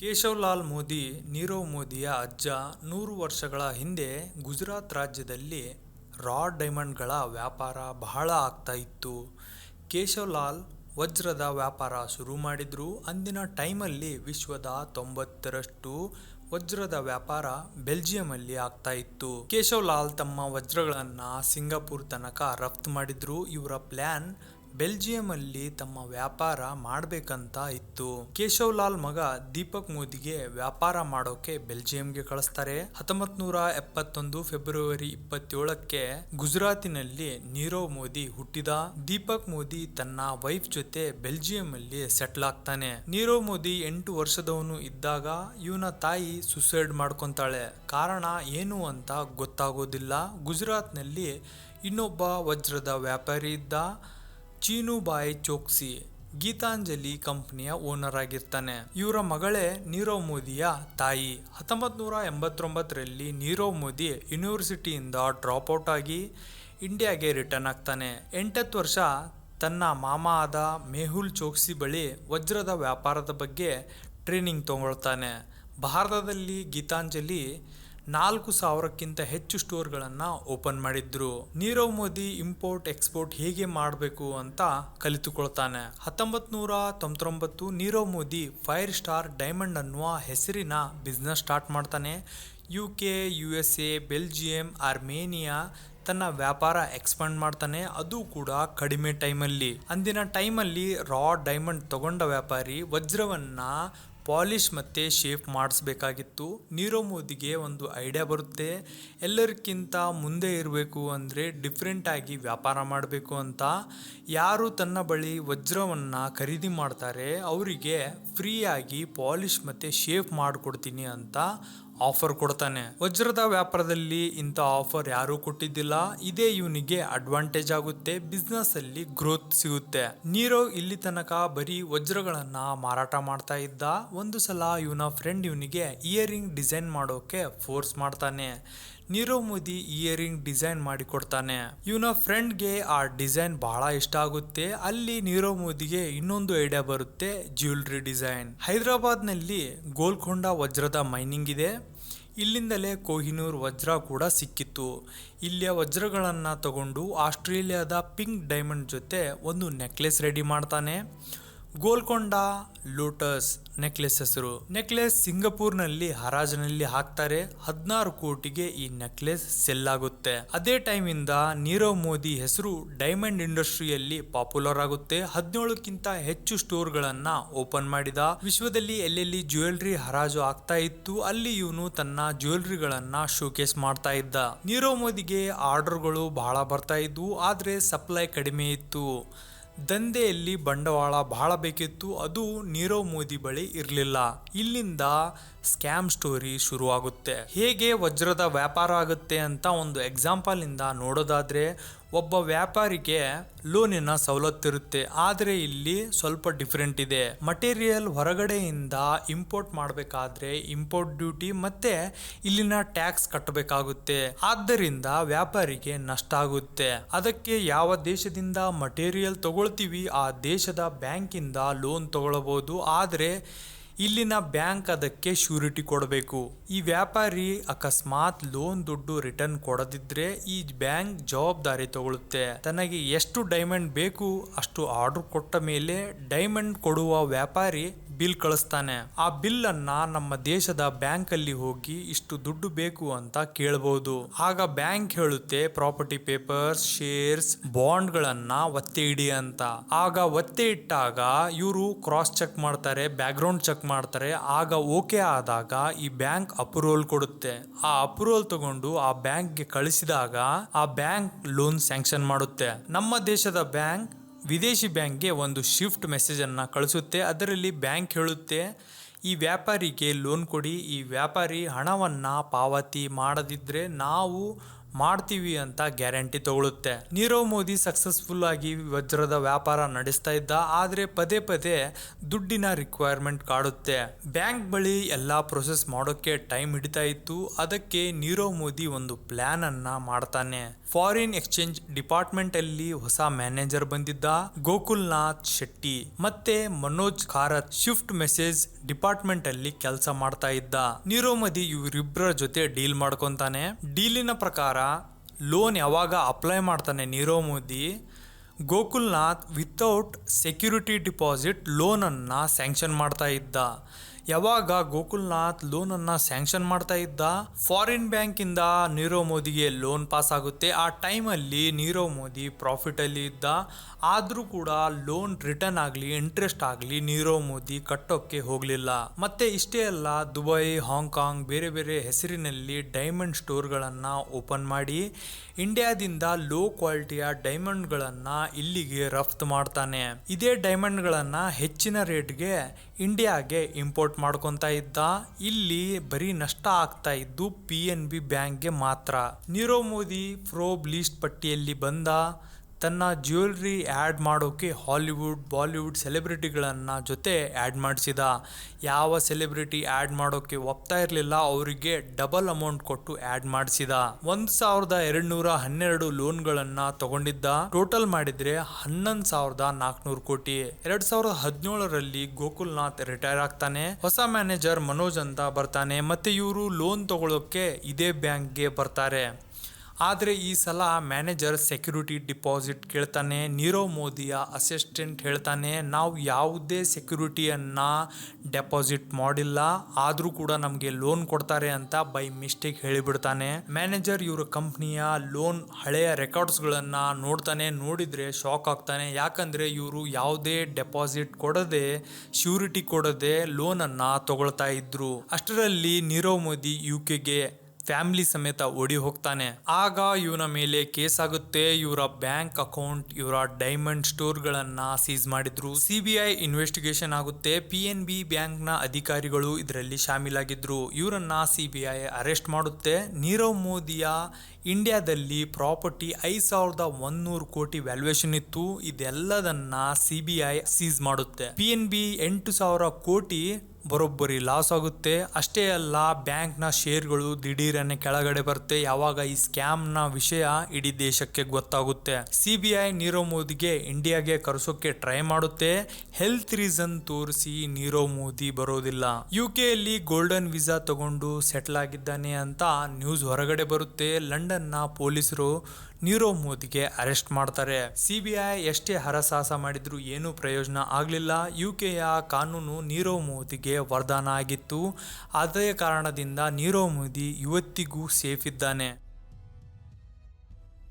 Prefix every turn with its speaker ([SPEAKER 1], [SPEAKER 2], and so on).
[SPEAKER 1] ಕೇಶವಲಾಲ್ ಮೋದಿ, ನೀರವ್ ಮೋದಿಯ ಅಜ್ಜ ನೂರು ವರ್ಷಗಳ ಹಿಂದೆ ಗುಜರಾತ್ ರಾಜ್ಯದಲ್ಲಿ ರಾ ಡೈಮಂಡ್ಗಳ ವ್ಯಾಪಾರ ಬಹಳ ಆಗ್ತಾ ಇತ್ತು. ಕೇಶವಲಾಲ್ ವಜ್ರದ ವ್ಯಾಪಾರ ಶುರು ಮಾಡಿದ್ರು. ಅಂದಿನ ಟೈಮಲ್ಲಿ ವಿಶ್ವದ ತೊಂಬತ್ತರಷ್ಟು ವಜ್ರದ ವ್ಯಾಪಾರ ಬೆಲ್ಜಿಯಂಲ್ಲಿ ಆಗ್ತಾ ಇತ್ತು. ಕೇಶವಲಾಲ್ ತಮ್ಮ ವಜ್ರಗಳನ್ನು ಸಿಂಗಾಪುರ್ ತನಕ ರಫ್ತು ಮಾಡಿದ್ರು. ಇವರ ಪ್ಲಾನ್ ಬೆಲ್ಜಿಯಂ ಅಲ್ಲಿ ತಮ್ಮ ವ್ಯಾಪಾರ ಮಾಡ್ಬೇಕಂತ ಇತ್ತು. ಕೇಶವಲಾಲ್ ಮಗ ದೀಪಕ್ ಮೋದಿಗೆ ವ್ಯಾಪಾರ ಮಾಡೋಕೆ ಬೆಲ್ಜಿಯಂಗೆ ಕಳಿಸ್ತಾರೆ. ಹತ್ತೊಂಬತ್ ನೂರ ಎಪ್ಪತ್ತೊಂದು ಫೆಬ್ರವರಿ ಇಪ್ಪತ್ತೇಳಕ್ಕೆ ಗುಜರಾತಿನಲ್ಲಿ ನೀರವ್ ಮೋದಿ ಹುಟ್ಟಿದ. ದೀಪಕ್ ಮೋದಿ ತನ್ನ ವೈಫ್ ಜೊತೆ ಬೆಲ್ಜಿಯಂ ಅಲ್ಲಿ ಸೆಟ್ಲ್ ಆಗ್ತಾನೆ. ನೀರವ್ ಮೋದಿ ಎಂಟು ವರ್ಷದವನು ಇದ್ದಾಗ ಇವನ ತಾಯಿ ಸುಸೈಡ್ ಮಾಡ್ಕೊಂತಾಳೆ. ಕಾರಣ ಏನು ಅಂತ ಗೊತ್ತಾಗೋದಿಲ್ಲ. ಗುಜರಾತ್ನಲ್ಲಿ ಇನ್ನೊಬ್ಬ ವಜ್ರದ ವ್ಯಾಪಾರಿ ಇದ್ದ. ಚೀನುಬಾಯ್ ಚೋಕ್ಸಿ, ಗೀತಾಂಜಲಿ ಕಂಪನಿಯ ಓನರ್ ಆಗಿರ್ತಾನೆ. ಇವರ ಮಗಳೇ ನೀರವ್ ಮೋದಿಯ ತಾಯಿ. ಹತ್ತೊಂಬತ್ ನೂರ ಎಂಬತ್ತೊಂಬತ್ತರಲ್ಲಿ ನೀರವ್ ಮೋದಿ ಯೂನಿವರ್ಸಿಟಿಯಿಂದ ಡ್ರಾಪ್ ಔಟ್ ಆಗಿ ಇಂಡಿಯಾಗೆ ರಿಟರ್ನ್ ಆಗ್ತಾನೆ. ಎಂಟತ್ತು ವರ್ಷ ತನ್ನ ಮಾಮ ಆದ ಮೆಹುಲ್ ಚೋಕ್ಸಿ ಬಳಿ ವಜ್ರದ ವ್ಯಾಪಾರದ ಬಗ್ಗೆ ಟ್ರೈನಿಂಗ್ ತಗೊಳ್ತಾನೆ. ಭಾರತದಲ್ಲಿ ಗೀತಾಂಜಲಿ ನಾಲ್ಕು ಸಾವಿರಕ್ಕಿಂತ ಹೆಚ್ಚು ಸ್ಟೋರ್ಗಳನ್ನು ಓಪನ್ ಮಾಡಿದ್ರು. ನೀರವ್ ಮೋದಿ ಇಂಪೋರ್ಟ್, ಎಕ್ಸ್ಪೋರ್ಟ್ ಹೇಗೆ ಮಾಡಬೇಕು ಅಂತ ಕಲಿತುಕೊಳ್ತಾನೆ. ಹತ್ತೊಂಬತ್ ನೂರ ತೊಂಬತ್ತೊಂಬತ್ತು Nirav Modi fire star diamond ಅನ್ನುವ ಹೆಸರಿನ ಬಿಸ್ನೆಸ್ ಸ್ಟಾರ್ಟ್ ಮಾಡ್ತಾನೆ. U K U S A Belgium, Armenia ತನ್ನ ವ್ಯಾಪಾರ ಎಕ್ಸ್ಪಾಂಡ್ ಮಾಡ್ತಾನೆ. ಅದು ಕೂಡ ಕಡಿಮೆ ಟೈಮಲ್ಲಿ. ಅಂದಿನ ಟೈಮಲ್ಲಿ ರಾ ಡೈಮಂಡ್ ತಗೊಂಡ ವ್ಯಾಪಾರಿ ವಜ್ರವನ್ನ ಪಾಲಿಶ್ ಮತ್ತೆ ಶೇಪ್ ಮಾಡಿಸ್ಬೇಕಾಗಿತ್ತು. ನೀರವ್ ಮೋದಿಗೆ ಒಂದು ಐಡಿಯಾ ಬರುತ್ತೆ. ಎಲ್ಲರಿಗಿಂತ ಮುಂದೆ ಇರಬೇಕು ಅಂದರೆ ಡಿಫ್ರೆಂಟಾಗಿ ವ್ಯಾಪಾರ ಮಾಡಬೇಕು ಅಂತ. ಯಾರು ತನ್ನ ಬಳಿ ವಜ್ರವನ್ನು ಖರೀದಿ ಮಾಡ್ತಾರೆ, ಅವರಿಗೆ ಫ್ರೀಯಾಗಿ ಪಾಲಿಶ್ ಮತ್ತು ಶೇಪ್ ಮಾಡಿಕೊಡ್ತೀನಿ ಅಂತ ಆಫರ್ ಕೊಡ್ತಾನೆ. ವಜ್ರದ ವ್ಯಾಪಾರದಲ್ಲಿ ಇಂಥ ಆಫರ್ ಯಾರೂ ಕೊಟ್ಟಿದ್ದಿಲ್ಲ. ಇದೇ ಇವನಿಗೆ ಅಡ್ವಾಂಟೇಜ್ ಆಗುತ್ತೆ. ಬಿಸ್ನೆಸ್ ಅಲ್ಲಿ ಗ್ರೋತ್ ಸಿಗುತ್ತೆ. ನೀರೋ ಇಲ್ಲಿ ತನಕ ಬರೀ ವಜ್ರಗಳನ್ನ ಮಾರಾಟ ಮಾಡ್ತಾ ಇದ್ದ. ಒಂದು ಸಲ ಇವನ ಫ್ರೆಂಡ್ ಇವನಿಗೆ ಇಯರಿಂಗ್ ಡಿಸೈನ್ ಮಾಡೋಕೆ ಫೋರ್ಸ್ ಮಾಡ್ತಾನೆ. ನೀರವ್ ಮೋದಿ ಇಯರಿಂಗ್ ಡಿಸೈನ್ ಮಾಡಿ ಕೊಡ್ತಾನೆ ಇವನ ಫ್ರೆಂಡ್ಗೆ ಆ ಡಿಸೈನ್ ಬಹಳ ಇಷ್ಟ ಆಗುತ್ತೆ. ಅಲ್ಲಿ ನೀರವ್ ಮೋದಿಗೆ ಇನ್ನೊಂದು ಐಡಿಯಾ ಬರುತ್ತೆ, ಜ್ಯುವೆಲ್ರಿ ಡಿಸೈನ್. ಹೈದರಾಬಾದ್ನಲ್ಲಿ ಗೋಲ್ಕೊಂಡ ವಜ್ರದ ಮೈನಿಂಗ್ ಇದೆ. ಇಲ್ಲಿಂದಲೇ ಕೋಹಿನೂರ್ ವಜ್ರ ಕೂಡ ಸಿಕ್ಕಿತ್ತು. ಇಲ್ಲಿಯ ವಜ್ರಗಳನ್ನು ತಗೊಂಡು ಆಸ್ಟ್ರೇಲಿಯಾದ ಪಿಂಕ್ ಡೈಮಂಡ್ ಜೊತೆ ಒಂದು ನೆಕ್ಲೆಸ್ ರೆಡಿ ಮಾಡ್ತಾನೆ. ಗೋಲ್ಕೊಂಡ ಲೋಟಸ್ ನೆಕ್ಲೆಸ್ ಹೆಸರು. ನೆಕ್ಲೆಸ್ ಸಿಂಗಪೂರ್ನಲ್ಲಿ ಹರಾಜಿನಲ್ಲಿ ಹಾಕ್ತಾರೆ. ಹದಿನಾರು ಕೋಟಿಗೆ ಈ ನೆಕ್ಲೆಸ್ ಸೆಲ್ ಆಗುತ್ತೆ ಅದೇ ಟೈಮ್ ನೀರವ್ ಮೋದಿ ಹೆಸರು ಡೈಮಂಡ್ ಇಂಡಸ್ಟ್ರಿಯಲ್ಲಿ ಪಾಪ್ಯುಲರ್ ಆಗುತ್ತೆ. ಹದಿನೇಳಕ್ಕಿಂತ ಹೆಚ್ಚು ಸ್ಟೋರ್ ಗಳನ್ನ ಓಪನ್ ಮಾಡಿದ. ವಿಶ್ವದಲ್ಲಿ ಎಲ್ಲೆಲ್ಲಿ ಜ್ಯುವೆಲ್ರಿ ಹರಾಜು ಆಗ್ತಾ ಇತ್ತು, ಅಲ್ಲಿ ಇವನು ತನ್ನ ಜ್ಯುವೆಲ್ರಿಗಳನ್ನ ಶೋಕೇಸ್ ಮಾಡ್ತಾ ಇದ್ದ. ನೀರವ್ ಮೋದಿಗೆ ಆರ್ಡರ್ಗಳು ಬಹಳ ಬರ್ತಾ ಇದ್ವು, ಆದ್ರೆ ಸಪ್ಲೈ ಕಡಿಮೆ ಇತ್ತು. ದಂಧೆಯಲ್ಲಿ ಬಂಡವಾಳ ಬಹಳ ಬೇಕಿತ್ತು ಅದು ನೀರವ್ ಮೋದಿ ಬಳಿ ಇರಲಿಲ್ಲ. ಇಲ್ಲಿಂದ ಸ್ಕ್ಯಾಮ್ ಸ್ಟೋರಿ ಶುರುವಾಗುತ್ತೆ. ಹೇಗೆ ವಜ್ರದ ವ್ಯಾಪಾರ ಆಗುತ್ತೆ ಅಂತ ಒಂದು ಎಕ್ಸಾಂಪಲ್ ಇಂದ ನೋಡೋದಾದ್ರೆ, ಒಬ್ಬ ವ್ಯಾಪಾರಿಗೆ ಲೋನಿನ ಸವಲತ್ತಿರುತ್ತೆ. ಆದರೆ ಇಲ್ಲಿ ಸ್ವಲ್ಪ ಡಿಫ್ರೆಂಟ್ ಇದೆ. ಮಟೀರಿಯಲ್ ಹೊರಗಡೆಯಿಂದ ಇಂಪೋರ್ಟ್ ಮಾಡಬೇಕಾದ್ರೆ ಇಂಪೋರ್ಟ್ ಡ್ಯೂಟಿ ಮತ್ತೆ ಇಲ್ಲಿನ ಟ್ಯಾಕ್ಸ್ ಕಟ್ಟಬೇಕಾಗುತ್ತೆ. ಆದ್ದರಿಂದ ವ್ಯಾಪಾರಿಗೆ ನಷ್ಟ ಆಗುತ್ತೆ. ಅದಕ್ಕೆ ಯಾವ ದೇಶದಿಂದ ಮಟೀರಿಯಲ್ ತಗೊಳ್ತೀವಿ, ಆ ದೇಶದ ಬ್ಯಾಂಕಿಂದ ಲೋನ್ ತಗೊಳ್ಬಹುದು. ಆದರೆ ಇಲ್ಲಿನ ಬ್ಯಾಂಕ್ ಅದಕ್ಕೆ ಶ್ಯೂರಿಟಿ ಕೊಡಬೇಕು. ಈ ವ್ಯಾಪಾರಿ ಅಕಸ್ಮಾತ್ ಲೋನ್ ದುಡ್ಡು ರಿಟರ್ನ್ ಕೊಡದಿದ್ರೆ ಈ ಬ್ಯಾಂಕ್ ಜವಾಬ್ದಾರಿ ತಗೊಳುತ್ತೆ ತನಗೆ ಎಷ್ಟು ಡೈಮಂಡ್ ಬೇಕು ಅಷ್ಟು ಆರ್ಡರ್ ಕೊಟ್ಟ ಮೇಲೆ ಡೈಮಂಡ್ ಕೊಡುವ ವ್ಯಾಪಾರಿ ಬಿಲ್ ಕಳಿಸ್ತಾನೆ. ಆ ಬಿಲ್ ಅನ್ನ ನಮ್ಮ ದೇಶದ ಬ್ಯಾಂಕ್ ಅಲ್ಲಿ ಹೋಗಿ ಇಷ್ಟು ದುಡ್ಡು ಬೇಕು ಅಂತ ಕೇಳಬಹುದು ಆಗ ಬ್ಯಾಂಕ್ ಹೇಳುತ್ತೆ, ಪ್ರಾಪರ್ಟಿ ಪೇಪರ್ಸ್, ಶೇರ್ಸ್ ಬಾಂಡ್ ಗಳನ್ನ ಒತ್ತೆ ಇಡಿ ಅಂತ. ಆಗ ಒತ್ತೆ ಇಟ್ಟಾಗ ಇವರು ಕ್ರಾಸ್ ಚೆಕ್ ಮಾಡ್ತಾರೆ ಬ್ಯಾಕ್ ಗ್ರೌಂಡ್ ಚೆಕ್ ಮಾಡ್ತಾರೆ. ಆಗ ಓಕೆ ಆದಾಗ ಈ ಬ್ಯಾಂಕ್ ಅಪ್ರೂವಲ್ ಕೊಡುತ್ತೆ. ಆ ಅಪ್ರೂವಲ್ ತಗೊಂಡು ಆ ಬ್ಯಾಂಕ್ಗೆ ಕಳಿಸಿದಾಗ ಆ ಬ್ಯಾಂಕ್ ಲೋನ್ ಸ್ಯಾಂಕ್ಷನ್ ಮಾಡುತ್ತೆ. ನಮ್ಮ ದೇಶದ ಬ್ಯಾಂಕ್ ವಿದೇಶಿ ಬ್ಯಾಂಕ್ಗೆ ಒಂದು ಶಿಫ್ಟ್ ಮೆಸೇಜನ್ನು ಕಳಿಸುತ್ತೆ. ಅದರಲ್ಲಿ ಬ್ಯಾಂಕ್ ಹೇಳುತ್ತೆ, ಈ ವ್ಯಾಪಾರಿಗೆ ಲೋನ್ ಕೊಡಿ. ಈ ವ್ಯಾಪಾರಿ ಹಣವನ್ನು ಪಾವತಿ ಮಾಡದಿದ್ದರೆ ನಾವು ಮಾಡ್ತೀವಿ ಅಂತ ಗ್ಯಾರಂಟಿ ತಗೊಳುತ್ತೆ. ನೀರವ್ ಮೋದಿ ಸಕ್ಸಸ್ಫುಲ್ ಆಗಿ ವಜ್ರದ ವ್ಯಾಪಾರ ನಡೆಸ್ತಾ ಇದ್ದ, ಆದ್ರೆ ಪದೇ ಪದೇ ದುಡ್ಡಿನ ರಿಕ್ವೈರ್ಮೆಂಟ್ ಕಾಡುತ್ತೆ. ಬ್ಯಾಂಕ್ ಬಳಿ ಎಲ್ಲಾ ಪ್ರೊಸೆಸ್ ಮಾಡೋಕೆ ಟೈಮ್ ಹಿಡಿತಾ ಇತ್ತು. ಅದಕ್ಕೆ ನೀರವ್ ಮೋದಿ ಒಂದು ಪ್ಲಾನ್ ಅನ್ನ ಮಾಡ್ತಾನೆ. ಫಾರಿನ್ ಎಕ್ಸ್ಚೇಂಜ್ ಡಿಪಾರ್ಟ್ಮೆಂಟ್ ಅಲ್ಲಿ ಹೊಸ ಮ್ಯಾನೇಜರ್ ಬಂದಿದ್ದ ಗೋಕುಲ್ನಾಥ್ ಶೆಟ್ಟಿ. ಮತ್ತೆ Manoj Kharat SWIFT message department ಅಲ್ಲಿ ಕೆಲಸ ಮಾಡ್ತಾ ಇದ್ದ. ನೀರವ್ ಮೋದಿ ಇವರಿಬ್ಬರ ಜೊತೆ ಡೀಲ್ ಮಾಡ್ಕೊಂತಾನೆ. ಡೀಲಿನ ಪ್ರಕಾರ ಲೋನ್ ಯಾವಾಗ ಅಪ್ಲೈ ಮಾಡ್ತಾನೆ Nirav Modi Gokulnath without security deposit ಲೋನನ್ನು ಸ್ಯಾಂಕ್ಷನ್ ಮಾಡ್ತಾ ಇದ್ದ. ಯಾವಾಗ ಗೋಕುಲ್ನಾಥ್ ಲೋನನ್ನು ಸ್ಯಾಂಕ್ಷನ್ ಮಾಡ್ತಾ ಇದ್ದ, ಫಾರಿನ್ ಬ್ಯಾಂಕಿಂದ ನೀರವ್ ಮೋದಿಗೆ ಲೋನ್ ಪಾಸ್ ಆಗುತ್ತೆ. ಆ ಟೈಮಲ್ಲಿ ನೀರವ್ ಮೋದಿ ಪ್ರಾಫಿಟಲ್ಲಿ ಇದ್ದ. ಆದರೂ ಕೂಡ ಲೋನ್ ರಿಟರ್ನ್ ಆಗಲಿ ಇಂಟ್ರೆಸ್ಟ್ ಆಗಲಿ ನೀರವ್ ಮೋದಿ ಕಟ್ಟೋಕ್ಕೆ ಹೋಗಲಿಲ್ಲ. ಮತ್ತೆ ಇಷ್ಟೇ ಅಲ್ಲ, ದುಬೈ ಹಾಂಗ್ಕಾಂಗ್ ಬೇರೆ ಬೇರೆ ಹೆಸರಿನಲ್ಲಿ ಡೈಮಂಡ್ ಸ್ಟೋರ್ಗಳನ್ನು ಓಪನ್ ಮಾಡಿ, ಇಂಡಿಯಾದಿಂದ ಲೋ ಕ್ವಾಲಿಟಿಯ ಡೈಮಂಡ್ಗಳನ್ನು ಇಲ್ಲಿಗೆ ರಫ್ತು ಮಾಡ್ತಾನೆ. ಇದೇ ಡೈಮಂಡ್ಗಳನ್ನು ಹೆಚ್ಚಿನ ರೇಟ್ಗೆ ಇಂಡಿಯಾಗೆ ಇಂಪೋರ್ಟ್ ಮಾಡ್ಕೊತಾ ಇದ್ದ. ಇಲ್ಲಿ ಬರೀ ನಷ್ಟ ಆಗ್ತಾ ಇದ್ದು ಪಿ ಎನ್ ಬಿ ಬ್ಯಾಂಕ್ಗೆ ಮಾತ್ರ. ನೀರವ್ ಮೋದಿ ಪ್ರೋಬ್ ಲೀಸ್ಟ್ ಪಟ್ಟಿಯಲ್ಲಿ ಬಂದ. ತನ್ನ ಜ್ಯುವೆಲ್ರಿ ಆ್ಯಡ್ ಮಾಡೋಕ್ಕೆ ಹಾಲಿವುಡ್, ಬಾಲಿವುಡ್ ಸೆಲೆಬ್ರಿಟಿಗಳನ್ನು ಜೊತೆ ಆ್ಯಡ್ ಮಾಡಿಸಿದ. ಯಾವ ಸೆಲೆಬ್ರಿಟಿ ಆ್ಯಡ್ ಮಾಡೋಕ್ಕೆ ಒಪ್ತಾ ಇರಲಿಲ್ಲ, ಅವರಿಗೆ ಡಬಲ್ ಅಮೌಂಟ್ ಕೊಟ್ಟು ಆ್ಯಡ್ ಮಾಡಿಸಿದ. ಒಂದು ಸಾವಿರದ ಎರಡ್ನೂರ ಹನ್ನೆರಡು ಲೋನ್ಗಳನ್ನು ತಗೊಂಡಿದ್ದ. ಟೋಟಲ್ ಮಾಡಿದರೆ ಹನ್ನೊಂದು ಸಾವಿರದ ನಾಲ್ಕುನೂರು ಕೋಟಿ. ಎರಡು ಸಾವಿರದ ಹದಿನೇಳರಲ್ಲಿ ಗೋಕುಲ್ನಾಥ್ ರಿಟೈರ್ ಆಗ್ತಾನೆ. ಹೊಸ ಮ್ಯಾನೇಜರ್ ಮನೋಜ್ ಅಂತ ಬರ್ತಾನೆ. ಮತ್ತೆ ಇವರು ಲೋನ್ ತಗೊಳ್ಳೋಕೆ ಇದೇ ಬ್ಯಾಂಕ್ಗೆ ಬರ್ತಾರೆ. ಆದರೆ ಈ ಸಲ ಮ್ಯಾನೇಜರ್ ಸೆಕ್ಯೂರಿಟಿ ಡಿಪಾಸಿಟ್ ಕೇಳ್ತಾನೆ, ನೀರವ್ ಮೋದಿಯ ಅಸಿಸ್ಟೆಂಟ್ ಹೇಳ್ತಾನೆ, ನಾವು ಯಾವುದೇ ಸೆಕ್ಯೂರಿಟಿಯನ್ನು ಡೆಪಾಸಿಟ್ ಮಾಡಿಲ್ಲ, ಆದರೂ ಕೂಡ ನಮಗೆ ಲೋನ್ ಕೊಡ್ತಾರೆ ಅಂತ ಬೈ ಮಿಸ್ಟೇಕ್ ಹೇಳಿಬಿಡ್ತಾನೆ. ಮ್ಯಾನೇಜರ್ ಇವರ ಕಂಪ್ನಿಯ ಲೋನ್ ಹಳೆಯ ರೆಕಾರ್ಡ್ಸ್ಗಳನ್ನು ನೋಡ್ತಾನೆ, ನೋಡಿದರೆ ಶಾಕ್ ಆಗ್ತಾನೆ. ಯಾಕಂದರೆ ಇವರು ಯಾವುದೇ ಡೆಪಾಸಿಟ್ ಕೊಡದೆ, ಶ್ಯೂರಿಟಿ ಕೊಡದೆ ಲೋನನ್ನು ತಗೊಳ್ತಾ ಇದ್ರು. ಅಷ್ಟರಲ್ಲಿ ನೀರವ್ ಮೋದಿ ಯು ಕೆಗೆ ಫ್ಯಾಮಿಲಿ ಸಮೇತ ಓಡಿ ಹೋಗ್ತಾನೆ. ಆಗ ಇವನ ಮೇಲೆ ಕೇಸ್ ಆಗುತ್ತೆ ಇವರ ಬ್ಯಾಂಕ್ ಅಕೌಂಟ್, ಇವರ ಡೈಮಂಡ್ ಸ್ಟೋರ್ಗಳನ್ನ ಸೀಸ್ ಮಾಡಿದ್ರು. ಸಿಬಿಐ ಇನ್ವೆಸ್ಟಿಗೇಷನ್ ಆಗುತ್ತೆ. ಪಿ ಎನ್ ಬಿ ಬ್ಯಾಂಕ್ನ ಅಧಿಕಾರಿಗಳು ಇದರಲ್ಲಿ ಶಾಮೀಲಾಗಿದ್ರು. ಇವರನ್ನ ಸಿಬಿಐ ಅರೆಸ್ಟ್ ಮಾಡುತ್ತೆ. ನೀರವ್ ಮೋದಿಯ ಇಂಡಿಯಾದಲ್ಲಿ ಪ್ರಾಪರ್ಟಿ ಐದು ಸಾವಿರದ ಒಂದೂರು ಕೋಟಿ ವ್ಯಾಲ್ಯೂಯೇಷನ್ ಇತ್ತು. ಇದೆಲ್ಲದನ್ನ ಸಿಬಿಐ ಸೀಸ್ ಮಾಡುತ್ತೆ. ಪಿ ಎನ್ ಬಿ ಎಂಟು ಸಾವಿರ ಕೋಟಿ ಬರೋಬ್ಬರಿ ಲಾಸ್ ಆಗುತ್ತೆ. ಅಷ್ಟೇ ಅಲ್ಲ ಬ್ಯಾಂಕ್ನ ಶೇರ್ಗಳು ದಿಢೀರನೆ ಕೆಳಗಡೆ ಬರುತ್ತೆ. ಯಾವಾಗ ಈ ಸ್ಕ್ಯಾಮ್ನ ವಿಷಯ ಇಡೀ ದೇಶಕ್ಕೆ ಗೊತ್ತಾಗುತ್ತೆ. ಸಿ ಬಿ ಐ ನೀರವ್ ಮೋದಿಗೆ ಇಂಡಿಯಾಗೆ ಕರೆಸೋಕೆ ಟ್ರೈ ಮಾಡುತ್ತೆ. ಹೆಲ್ತ್ ರೀಸನ್ ತೋರಿಸಿ ನೀರವ್ ಮೋದಿ ಬರೋದಿಲ್ಲ. ಯು ಕೆಯಲ್ಲಿ ಗೋಲ್ಡನ್ ವೀಸಾ ತಗೊಂಡು ಸೆಟ್ಲ್ ಆಗಿದ್ದಾನೆ ಅಂತ ನ್ಯೂಸ್ ಹೊರಗಡೆ ಬರುತ್ತೆ. ಲಂಡನ್ನ ಪೊಲೀಸರು ನೀರವ್ ಮೋದಿಗೆ ಅರೆಸ್ಟ್ ಮಾಡ್ತಾರೆ. ಸಿಬಿಐ ಎಷ್ಟೇ ಹರಸಾಹಸ ಮಾಡಿದ್ರು ಏನು ಪ್ರಯೋಜನ ಆಗಲಿಲ್ಲ. ಯು ಕೆಯ ಕಾನೂನು ನೀರವ್ ಮೋದಿಗೆ ವರದಾನ ಆಗಿತ್ತು. ಅದೇ ಕಾರಣದಿಂದ ನೀರವ್ ಮೋದಿ ಇವತ್ತಿಗೂ ಸೇಫ್ ಇದ್ದಾನೆ.